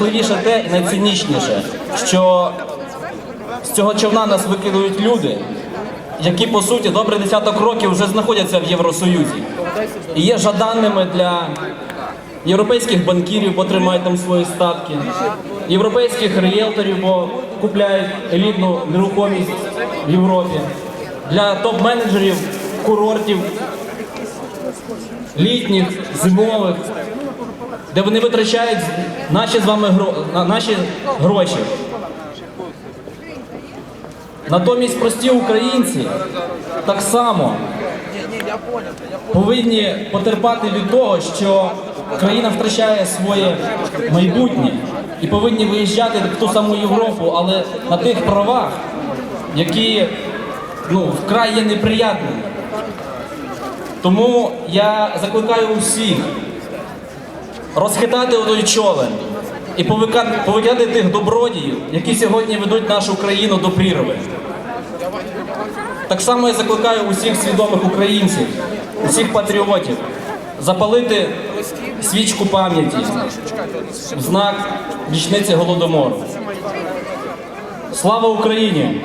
Найважливіше те найцинічніше, що з цього човна нас викидують люди, які по суті добре десяток років вже знаходяться в Євросоюзі. І є жаданними для європейських банкірів, бо тримають там свої статки, європейських ріелторів, бо купляють елітну нерухомість в Європі, для топ-менеджерів курортів, літніх, зимових, де вони витрачають наші з вами гро... наші гроші. Натомість прості українці так само повинні потерпати від того, що країна втрачає своє майбутнє і повинні виїжджати в ту саму Європу, але на тих правах, які ну, вкрай є неприятними. Тому я закликаю усіх розхитати той човен і повика- повикидати тих добродіїв, які сьогодні ведуть нашу країну до прірви. Так само я закликаю усіх свідомих українців, усіх патріотів запалити свічку пам'яті в знак річниці Голодомору. Слава Україні!